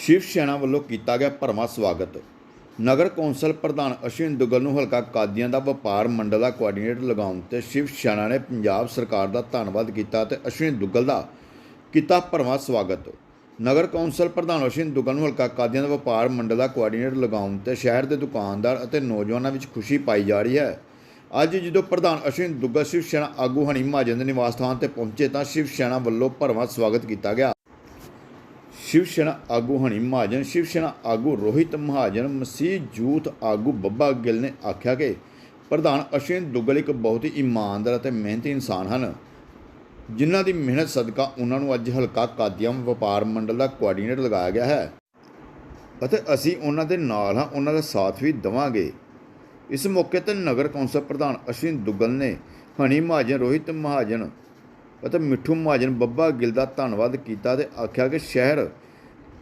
ਸ਼ਿਵ ਸੈਨਾ ਵੱਲੋਂ ਕੀਤਾ ਗਿਆ ਭਰਵਾਂ ਸਵਾਗਤ। ਨਗਰ ਕੌਂਸਲ ਪ੍ਰਧਾਨ ਅਸ਼ਵਿਨ ਦੁੱਗਲ ਨੂੰ ਹਲਕਾ ਕਾਦੀਆਂ ਦਾ ਵਪਾਰ ਮੰਡਲ ਦਾ ਕੋਆਰਡੀਨੇਟਰ ਲਗਾਉਣ ਤੇ ਸ਼ਿਵ ਸੈਨਾ ਨੇ ਪੰਜਾਬ ਸਰਕਾਰ ਦਾ ਧੰਨਵਾਦ ਕੀਤਾ ਤੇ ਅਸ਼ਵਿਨ ਦੁੱਗਲ ਦਾ ਕੀਤਾ ਭਰਵਾਂ ਸਵਾਗਤ। ਨਗਰ ਕੌਂਸਲ ਪ੍ਰਧਾਨ ਅਸ਼ਵਿਨ ਦੁੱਗਲ ਨੂੰ ਹਲਕਾ ਕਾਦੀਆਂ ਦਾ ਵਪਾਰ ਮੰਡਲ ਦਾ ਕੋਆਰਡੀਨੇਟਰ ਲਗਾਉਣ ਤੇ ਸ਼ਹਿਰ ਦੇ ਦੁਕਾਨਦਾਰ ਅਤੇ ਨੌਜਵਾਨਾਂ ਵਿੱਚ ਖੁਸ਼ੀ ਪਾਈ ਜਾ ਰਹੀ ਹੈ। ਅੱਜ ਜਦੋਂ ਪ੍ਰਧਾਨ ਅਸ਼ਵਿਨ ਦੁੱਗਲ ਸ਼ਿਵ ਸੈਨਾ ਆਗੂ ਹਨੀ ਮਹਾਜਨ ਦੇ ਨਿਵਾਸ ਸਥਾਨ ਤੇ ਪਹੁੰਚੇ ਤਾਂ ਸ਼ਿਵ ਸੈਨਾ ਵੱਲੋਂ ਭਰਵਾਂ ਸਵਾਗਤ ਕੀਤਾ ਗਿਆ। ਸ਼ਿਵ ਸੈਨਾ ਆਗੂ ਹਣੀ ਮਹਾਜਨ ਸ਼ਿਵ ਸੈਨਾ ਆਗੂ ਰੋਹਿਤ ਮਹਾਜਨ ਮਸੀਹ ਜੂਥ ਆਗੂ ਬੱਬਾ ਗਿੱਲ ਨੇ ਆਖਿਆ ਕਿ ਪ੍ਰਧਾਨ ਅਸ਼ਵਿਨ ਦੁੱਗਲ ਇੱਕ ਬਹੁਤ ਹੀ ਇਮਾਨਦਾਰ ਅਤੇ ਮਿਹਨਤੀ ਇਨਸਾਨ ਹਨ ਜਿਨ੍ਹਾਂ ਦੀ ਮਿਹਨਤ ਸਦਕਾ ਉਹਨਾਂ ਨੂੰ ਅੱਜ ਹਲਕਾ ਕਾਦੀਅਮ ਵਪਾਰ ਮੰਡਲ ਦਾ ਕੋਆਰਡੀਨੇਟਰ ਲਗਾਇਆ ਗਿਆ ਹੈ ਅਤੇ ਅਸੀਂ ਉਹਨਾਂ ਦੇ ਨਾਲ ਹਾਂ ਉਹਨਾਂ ਦਾ ਸਾਥ ਵੀ ਦੇਵਾਂਗੇ ਇਸ ਮੌਕੇ ਤੇ ਨਗਰ ਕੌਂਸਲ ਪ੍ਰਧਾਨ ਅਸ਼ਵਿਨ ਦੁੱਗਲ ਨੇ ਹਣੀ ਮਹਾਜਨ ਰੋਹਿਤ ਮਹਾਜਨ ਅਤੇ ਮਿੱਠੂ ਮਹਾਜਨ ਬੱਬਾ ਗਿੱਲ ਦਾ ਧੰਨਵਾਦ ਕੀਤਾ ਤੇ ਆਖਿਆ ਕਿ ਸ਼ਹਿਰ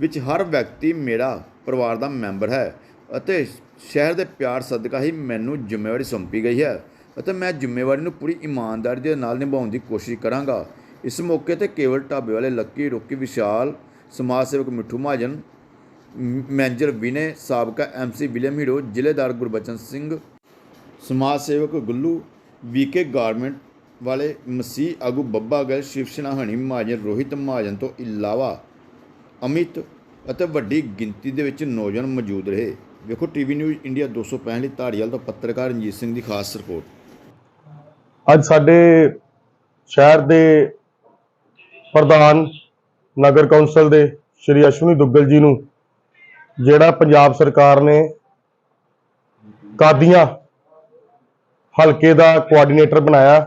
ਵਿੱਚ ਹਰ ਵਿਅਕਤੀ ਮੇਰਾ ਪਰਿਵਾਰ ਦਾ ਮੈਂਬਰ ਹੈ ਅਤੇ ਸ਼ਹਿਰ ਦੇ ਪਿਆਰ ਸਦਕਾ ਹੀ ਮੈਨੂੰ ਜ਼ਿੰਮੇਵਾਰੀ ਸੌਂਪੀ ਗਈ ਹੈ ਅਤੇ ਮੈਂ ਜ਼ਿੰਮੇਵਾਰੀ ਨੂੰ ਪੂਰੀ ਇਮਾਨਦਾਰੀ ਦੇ ਨਾਲ ਨਿਭਾਉਣ ਦੀ ਕੋਸ਼ਿਸ਼ ਕਰਾਂਗਾ। ਇਸ ਮੌਕੇ ਤੇ ਕੇਵਲ ਢਾਬੇ ਵਾਲੇ ਲੱਕੀ, ਰੋਕੀ ਵਿਸ਼ਾਲ, ਸਮਾਜ ਸੇਵਕ ਮਿੱਠੂ ਮਹਾਜਨ ਮੈਨੇਜਰ ਵਿਨੇ ਸਾਬਕਾ ਐਮਸੀ ਵਿਲੀਅਮ ਹੀਰੋ, ਜ਼ਿਲ੍ਹੇਦਾਰ ਗੁਰਬਚਨ ਸਿੰਘ, ਸਮਾਜ ਸੇਵਕ ਗੁੱਲੂ ਵੀਕੇ ਗਾਰਮੈਂਟ ਵਾਲੇ ਮਸੀਹ ਆਗੂ ਬੱਬਾ ਗਲ ਸ਼ਿਵ ਸੈਨਾ ਹਣੀ ਮਹਾਜਨ ਰੋਹਿਤ ਮਹਾਜਨ ਤੋਂ ਇਲਾਵਾ ਅਮਿਤ ਅਤੇ ਵੱਡੀ ਗਿਣਤੀ ਦੇ ਵਿੱਚ ਨੌਜਵਾਨ ਮੌਜੂਦ ਰਹੇ। ਵੇਖੋ ਟੀਵੀ ਨਿਊਜ਼ ਇੰਡੀਆ 265 ਲਈ ਧਾਰੀਵਾਲ ਤੋਂ ਪੱਤਰਕਾਰ ਰਣਜੀਤ ਸਿੰਘ ਦੀ ਖਾਸ ਰਿਪੋਰਟ। ਅੱਜ ਸਾਡੇ ਸ਼ਹਿਰ ਦੇ ਪ੍ਰਧਾਨ ਨਗਰ ਕੌਂਸਲ ਦੇ ਸ਼੍ਰੀ ਅਸ਼ਵਨੀ ਦੁੱਗਲ ਜੀ ਨੂੰ ਜਿਹੜਾ ਪੰਜਾਬ ਸਰਕਾਰ ਨੇ ਕਾਦੀਆਂ ਹਲਕੇ ਦਾ ਕੋਆਰਡੀਨੇਟਰ ਬਣਾਇਆ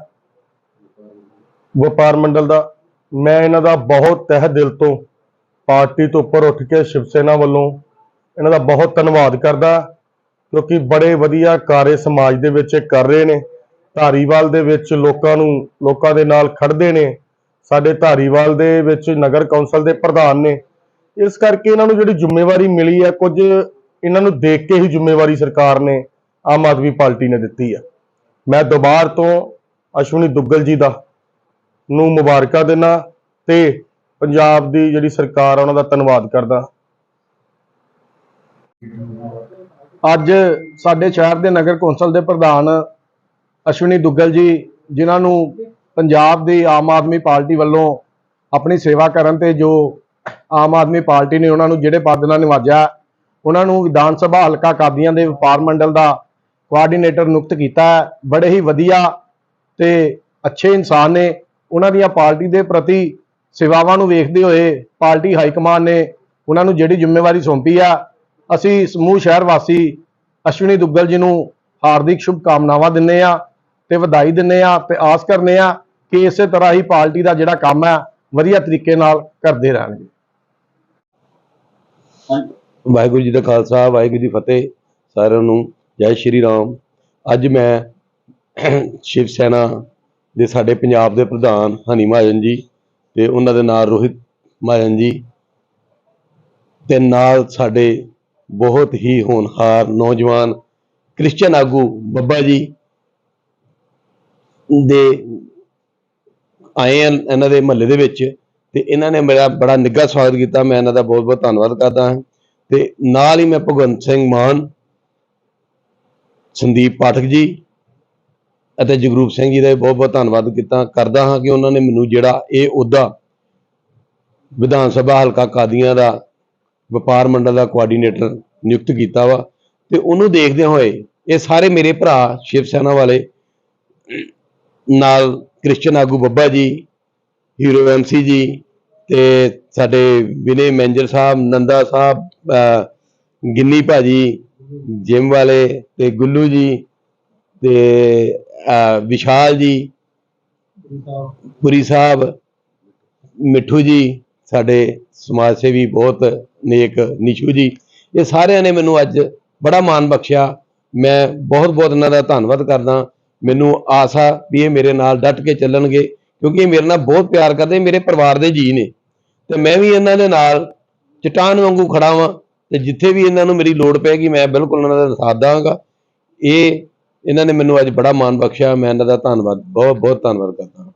ਵਪਾਰ ਮੰਡਲ ਦਾ। ਮੈਂ ਇਹਨਾਂ ਦਾ ਬਹੁਤ ਤਹਿ ਦਿਲ ਤੋਂ ਪਾਰਟੀ ਤੋਂ ਉੱਪਰ ਉੱਠ ਕੇ ਸ਼ਿਵ ਸੈਨਾ ਵੱਲੋਂ ਇਹਨਾਂ ਦਾ ਬਹੁਤ ਧੰਨਵਾਦ ਕਰਦਾ, ਕਿਉਂਕਿ ਬੜੇ ਵਧੀਆ ਕਾਰਜ ਸਮਾਜ ਦੇ ਵਿੱਚ ਕਰ ਰਹੇ ਨੇ। ਧਾਰੀਵਾਲ ਦੇ ਵਿੱਚ ਲੋਕਾਂ ਨੂੰ, ਲੋਕਾਂ ਦੇ ਨਾਲ ਖੜਦੇ ਨੇ। ਸਾਡੇ ਧਾਰੀਵਾਲ ਦੇ ਵਿੱਚ ਨਗਰ ਕੌਂਸਲ ਦੇ ਪ੍ਰਧਾਨ ਨੇ। ਇਸ ਕਰਕੇ ਇਹਨਾਂ ਨੂੰ ਜਿਹੜੀ ਜ਼ਿੰਮੇਵਾਰੀ ਮਿਲੀ ਹੈ ਕੁਝ ਇਹਨਾਂ ਨੂੰ ਦੇਖ ਕੇ ਹੀ ਜ਼ਿੰਮੇਵਾਰੀ ਸਰਕਾਰ ਨੇ ਆਮ ਆਦਮੀ ਪਾਰਟੀ ਨੇ ਦਿੱਤੀ ਹੈ ਮੈਂ ਦੁਬਾਰ ਤੋਂ ਅਸ਼ਵਨੀ ਦੁੱਗਲ ਜੀ ਦਾ ਨੂੰ ਮੁਬਾਰਕਾਂ ਦਿੰਦਾ ਤੇ ਪੰਜਾਬ ਦੀ ਜਿਹੜੀ ਸਰਕਾਰ ਆ, ਉਹਨਾਂ ਦਾ ਧੰਨਵਾਦ ਕਰਦਾ ਅੱਜ ਸਾਡੇ ਸ਼ਹਿਰ ਦੇ ਨਗਰ ਕੌਂਸਲ ਦੇ ਪ੍ਰਧਾਨ ਅਸ਼ਵਨੀ ਦੁੱਗਲ ਜੀ, ਜਿਨ੍ਹਾਂ ਨੂੰ ਪੰਜਾਬ ਦੀ ਆਮ ਆਦਮੀ ਪਾਰਟੀ ਵੱਲੋਂ ਆਪਣੀ ਸੇਵਾ ਕਰਨ ਤੇ ਜੋ ਆਮ ਆਦਮੀ ਪਾਰਟੀ ਨੇ ਉਹਨਾਂ ਨੂੰ ਜਿਹੜੇ ਪਦ ਨਾਲ ਨਿਵਾਜਿਆ, ਉਹਨਾਂ ਨੂੰ ਵਿਧਾਨ ਸਭਾ ਹਲਕਾ ਕਾਦੀਆਂ ਦੇ ਵਪਾਰ ਮੰਡਲ ਦਾ ਕੋਆਰਡੀਨੇਟਰ ਨਿਯੁਕਤ ਕੀਤਾ ਹੈ। ਬੜੇ ਹੀ ਵਧੀਆ ਤੇ ਅੱਛੇ ਇਨਸਾਨ ਨੇ ਉਹਨਾਂ ਦੀਆਂ ਪਾਰਟੀ ਦੇ ਪ੍ਰਤੀ ਸੇਵਾਵਾਂ ਨੂੰ ਵੇਖਦੇ ਹੋਏ ਪਾਰਟੀ ਹਾਈ ਕਮਾਨ ਨੇ ਉਹਨਾਂ ਨੂੰ ਜਿਹੜੀ ਜ਼ਿੰਮੇਵਾਰੀ ਸੌਂਪੀ ਆ, ਅਸੀਂ ਸਮੂਹ ਸ਼ਹਿਰ ਵਾਸੀ ਅਸ਼ਵਨੀ ਦੁੱਗਲ ਜੀ ਨੂੰ ਹਾਰਦਿਕ ਸ਼ੁਭ ਕਾਮਨਾਵਾਂ ਦਿੰਨੇ ਆ ਤੇ ਵਧਾਈ ਦਿੰਨੇ ਆ ਤੇ ਆਸ ਕਰਨੇ ਆ ਕਿ ਇਸੇ ਤਰ੍ਹਾਂ ਹੀ ਪਾਰਟੀ ਦਾ ਜਿਹੜਾ ਕੰਮ ਹੈ, ਵਧੀਆ ਤਰੀਕੇ ਨਾਲ ਕਰਦੇ ਰਹਿਣਗੇ। ਵਾਹਿਗੁਰੂ ਜੀ ਦਾ ਖਾਲਸਾ, ਵਾਹਿਗੁਰੂ ਜੀ ਫਤਿਹ ਸਾਰਿਆਂ ਨੂੰ। ਜੈ ਸ਼੍ਰੀ ਰਾਮ। ਅੱਜ ਮੈਂ ਸ਼ਿਵ ਸੈਨਾ ਦੇ ਸਾਡੇ ਪੰਜਾਬ ਦੇ ਪ੍ਰਧਾਨ ਹਨੀ ਮਹਾਜਨ ਜੀ ਤੇ ਉਹਨਾਂ ਦੇ ਨਾਲ ਰੋਹਿਤ ਮਹਾਜਨ ਜੀ ਤੇ ਨਾਲ ਸਾਡੇ ਬਹੁਤ ਹੀ ਹੋਣਹਾਰ ਨੌਜਵਾਨ ਕ੍ਰਿਸਚੀਅਨ ਆਗੂ ਬੱਬਾ ਜੀ ਦੇ ਆਏ ਹਨ ਇਹਨਾਂ ਦੇ ਮਹੱਲੇ ਦੇ ਵਿੱਚ ਤੇ ਇਹਨਾਂ ਨੇ ਮੇਰਾ ਬੜਾ ਨਿੱਘਾ ਸਵਾਗਤ ਕੀਤਾ। ਮੈਂ ਇਹਨਾਂ ਦਾ ਬਹੁਤ ਬਹੁਤ ਧੰਨਵਾਦ ਕਰਦਾ ਹਾਂ ਤੇ ਨਾਲ ਹੀ ਮੈਂ ਭਗਵੰਤ ਸਿੰਘ ਮਾਨ, ਸੰਦੀਪ ਪਾਠਕ ਜੀ ਅਤੇ ਜਗਰੂਪ ਸਿੰਘ ਜੀ ਦਾ ਵੀ ਬਹੁਤ ਬਹੁਤ ਧੰਨਵਾਦ ਕੀਤਾ। ਕਰਦਾ ਹਾਂ ਕਿ ਉਹਨਾਂ ਨੇ ਮੈਨੂੰ ਜਿਹੜਾ ਇਹ ਅਹੁਦਾ ਵਿਧਾਨ ਸਭਾ ਹਲਕਾ ਕਾਦੀਆਂ ਦਾ ਵਪਾਰ ਮੰਡਲ ਦਾ ਕੋਆਰਡੀਨੇਟਰ ਨਿਯੁਕਤ ਕੀਤਾ ਵਾ ਤੇ ਉਹਨੂੰ ਦੇਖਦੇ ਹੋਏ ਇਹ ਸਾਰੇ ਮੇਰੇ ਭਰਾ ਸ਼ਿਵ ਸੈਨਾ ਵਾਲੇ ਨਾਲ ਕ੍ਰਿਸਚਨ ਆਗੂ ਬੱਬਾ ਜੀ, ਹੀਰੋ ਐਮਸੀ ਜੀ ਤੇ ਸਾਡੇ ਵਿਨੇ ਮੈਨੇਜਰ ਸਾਹਿਬ, ਨੰਦਾ ਸਾਹਿਬ, ਅਹ ਗਿੰਨੀ ਭਾਜੀ, ਜਿਮ ਵਾਲੇ ਤੇ ਗੁੱਲੂ ਜੀ ਤੇ ਵਿਸ਼ਾਲ ਜੀ, ਪੁਰੀ ਸਾਹਿਬ, ਮਿੱਠੂ ਜੀ, ਸਾਡੇ ਸਮਾਜ ਸੇਵੀ ਬਹੁਤ ਨੇਕ ਨਿਸ਼ੂ ਜੀ, ਇਹ ਸਾਰਿਆਂ ਨੇ ਮੈਨੂੰ ਅੱਜ ਬੜਾ ਮਾਣ ਬਖਸ਼ਿਆ। ਮੈਂ ਬਹੁਤ ਬਹੁਤ ਇਹਨਾਂ ਦਾ ਧੰਨਵਾਦ ਕਰਦਾ। ਮੈਨੂੰ ਆਸ ਆ ਵੀ ਇਹ ਮੇਰੇ ਨਾਲ ਡਟ ਕੇ ਚੱਲਣਗੇ, ਕਿਉਂਕਿ ਇਹ ਮੇਰੇ ਨਾਲ ਬਹੁਤ ਪਿਆਰ ਕਰਦੇ ਮੇਰੇ ਪਰਿਵਾਰ ਦੇ ਜੀ ਨੇ। ਤੇ ਮੈਂ ਵੀ ਇਹਨਾਂ ਦੇ ਨਾਲ ਚਟਾਨ ਵਾਂਗੂ ਖੜਾ ਵਾਂ, ਤੇ ਜਿੱਥੇ ਵੀ ਇਹਨਾਂ ਨੂੰ ਮੇਰੀ ਲੋੜ ਪੈਗੀ ਮੈਂ ਬਿਲਕੁਲ ਉਹਨਾਂ ਦਾ ਸਾਥ ਦਾਂਗਾ ਇਹ ਇਹਨਾਂ ਨੇ ਮੈਨੂੰ ਅੱਜ ਬੜਾ ਮਾਣ ਬਖਸ਼ਿਆ, ਮੈਂ ਇਹਨਾਂ ਦਾ ਧੰਨਵਾਦ, ਬਹੁਤ ਬਹੁਤ ਧੰਨਵਾਦ ਕਰਦਾ ਹਾਂ।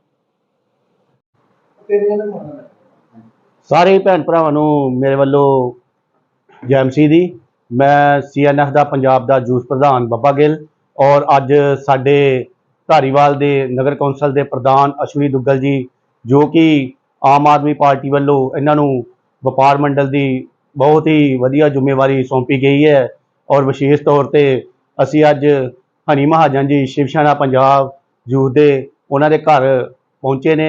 ਸਾਰੇ ਭੈਣ ਭਰਾਵਾਂ ਨੂੰ ਮੇਰੇ ਵੱਲੋਂ ਜੈਮਸੀ ਦੀ, ਮੈਂ ਸੀਐਨਐਫ ਦਾ ਪੰਜਾਬ ਦਾ ਜੂਸ ਪ੍ਰਧਾਨ ਬੱਬਾ ਗਿੱਲ ਔਰ ਅੱਜ ਸਾਡੇ ਧਾਰੀਵਾਲ ਦੇ ਨਗਰ ਕੌਂਸਲ ਦੇ ਪ੍ਰਧਾਨ ਅਸ਼ਵਨੀ ਦੁੱਗਲ ਜੀ, ਜੋ ਕਿ ਆਮ ਆਦਮੀ ਪਾਰਟੀ ਵੱਲੋਂ ਇਹਨਾਂ ਨੂੰ ਵਪਾਰ ਮੰਡਲ ਦੀ ਬਹੁਤ ਹੀ ਵਧੀਆ ਜ਼ਿੰਮੇਵਾਰੀ ਸੌਂਪੀ ਗਈ ਹੈ ਔਰ ਵਿਸ਼ੇਸ਼ ਤੌਰ ਤੇ ਅਸੀਂ ਅੱਜ ਹਨੀ ਮਹਾਜਨ ਜੀ, ਸ਼ਿਵ ਸੈਨਾ ਪੰਜਾਬ ਯੂਥ ਦੇ ਉਹਨਾਂ ਦੇ ਘਰ ਪਹੁੰਚੇ ਨੇ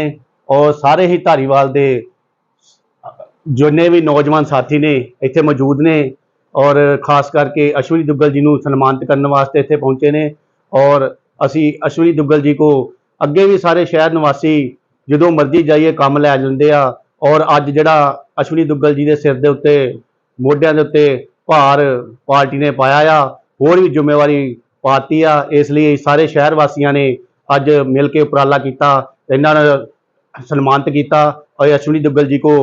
ਔਰ ਸਾਰੇ ਹੀ ਧਾਰੀਵਾਲ ਦੇ ਜਿੰਨੇ ਵੀ ਨੌਜਵਾਨ ਸਾਥੀ ਨੇ ਇੱਥੇ ਮੌਜੂਦ ਨੇ ਔਰ ਖਾਸ ਕਰਕੇ ਅਸ਼ਵਨੀ ਦੁੱਗਲ ਜੀ ਨੂੰ ਸਨਮਾਨਿਤ ਕਰਨ ਵਾਸਤੇ ਇੱਥੇ ਪਹੁੰਚੇ ਨੇ ਔਰ ਅਸੀਂ ਅਸ਼ਵਨੀ ਦੁੱਗਲ ਜੀ ਕੋ ਅੱਗੇ ਵੀ ਸਾਰੇ ਸ਼ਹਿਰ ਨਿਵਾਸੀ ਜਦੋਂ ਮਰਜ਼ੀ ਜਾਈਏ ਕੰਮ ਲੈ ਜਾਂਦੇ ਆ ਔਰ ਅੱਜ ਜਿਹੜਾ ਅਸ਼ਵਨੀ ਦੁੱਗਲ ਜੀ ਦੇ ਸਿਰ ਦੇ ਉੱਤੇ ਮੋਢਿਆਂ ਦੇ ਉੱਤੇ ਭਾਰ ਪਾਰਟੀ ਨੇ ਪਾਇਆ ਆ, ਹੋਰ ਵੀ ਜ਼ਿੰਮੇਵਾਰੀ ਪਾਤੀ ਆ ਇਸ ਲਈ ਸਾਰੇ ਸ਼ਹਿਰ ਵਾਸੀਆਂ ਨੇ ਅੱਜ ਮਿਲ ਕੇ ਉਪਰਾਲਾ ਕੀਤਾ ਇਹਨਾਂ ਨੇ ਸਨਮਾਨਿਤ ਕੀਤਾ। ਔਰ ਅਸ਼ਵਨੀ ਦੁੱਗਲ ਜੀ ਕੋ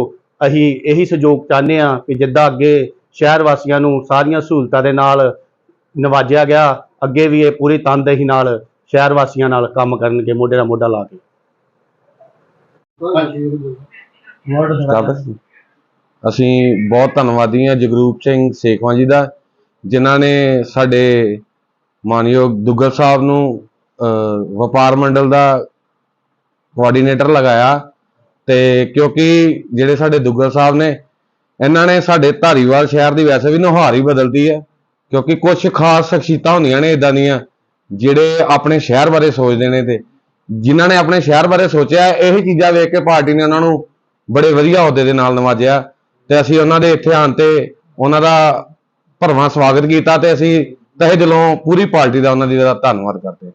ਅਸੀਂ ਇਹੀ ਸਹਿਯੋਗ ਚਾਹੁੰਦੇ ਆ ਕਿ ਜਿੱਦਾਂ ਅੱਗੇ ਸ਼ਹਿਰ ਵਾਸੀਆਂ ਨੂੰ ਸਾਰੀਆਂ ਸਹੂਲਤਾਂ ਦੇ ਨਾਲ ਨਵਾਜਿਆ ਗਿਆ ਅੱਗੇ ਵੀ ਇਹ ਪੂਰੀ ਤਨਦੇਹੀ ਨਾਲ ਸ਼ਹਿਰ ਵਾਸੀਆਂ ਨਾਲ ਕੰਮ ਕਰਨਗੇ ਮੋਢੇ ਨਾਲ ਮੋਢਾ ਲਾ ਕੇ। ਅਸੀਂ ਬਹੁਤ ਧੰਨਵਾਦੀ ਹਾਂ ਜਗਰੂਪ ਸਿੰਘ ਸੇਖਵਾਂ ਜੀ ਦਾ ਜਿਨ੍ਹਾਂ ਨੇ ਸਾਡੇ ਮਾਨਯੋਗ ਦੁੱਗਲ ਸਾਹਿਬ ਨੂੰ ਅਹ, ਵਪਾਰ ਮੰਡਲ ਦਾ ਕੋਆਰਡੀਨੇਟਰ ਲਗਾਇਆ ਤੇ ਕਿਉਂਕਿ ਜਿਹੜੇ ਸਾਡੇ ਦੁੱਗਲ ਸਾਹਿਬ ਨੇ ਇਹਨਾਂ ਨੇ ਸਾਡੇ ਧਾਰੀਵਾਲ ਸ਼ਹਿਰ ਦੀ ਵੈਸੇ ਵੀ ਨੁਹਾਰ ਹੀ ਬਦਲਦੀ ਹੈ ਕਿਉਂਕਿ ਕੁਝ ਖਾਸ ਸ਼ਖਸੀਅਤਾਂ ਹੁੰਦੀਆਂ ਨੇ ਇਦਾਂ ਦੀਆਂ ਜਿਹੜੇ ਆਪਣੇ ਸ਼ਹਿਰ ਬਾਰੇ ਸੋਚਦੇ ਨੇ ਤੇ ਜਿਨ੍ਹਾਂ ਨੇ ਆਪਣੇ ਸ਼ਹਿਰ ਬਾਰੇ ਸੋਚਿਆ ਇਹ ਚੀਜ਼ਾਂ ਵੇਖ ਕੇ ਪਾਰਟੀ ਨੇ ਉਹਨਾਂ ਨੂੰ ਬੜੇ ਵਧੀਆ ਅਹੁਦੇ ਦੇ ਨਾਲ ਨਵਾਜਿਆ ਤੇ ਅਸੀਂ ਉਹਨਾਂ ਦੇ ਇੱਥੇ ਆਉਣ ਤੇ ਉਹਨਾਂ ਦਾ ਭਰਵਾਂ ਸਵਾਗਤ ਕੀਤਾ ਤੇ ਅਸੀਂ ਤਹਿ ਦਿਲੋਂ ਪੂਰੀ ਪਾਰਟੀ ਦਾ ਉਹਨਾਂ ਦੀ ਦਾ ਧੰਨਵਾਦ ਕਰਦੇ ਹਾਂ।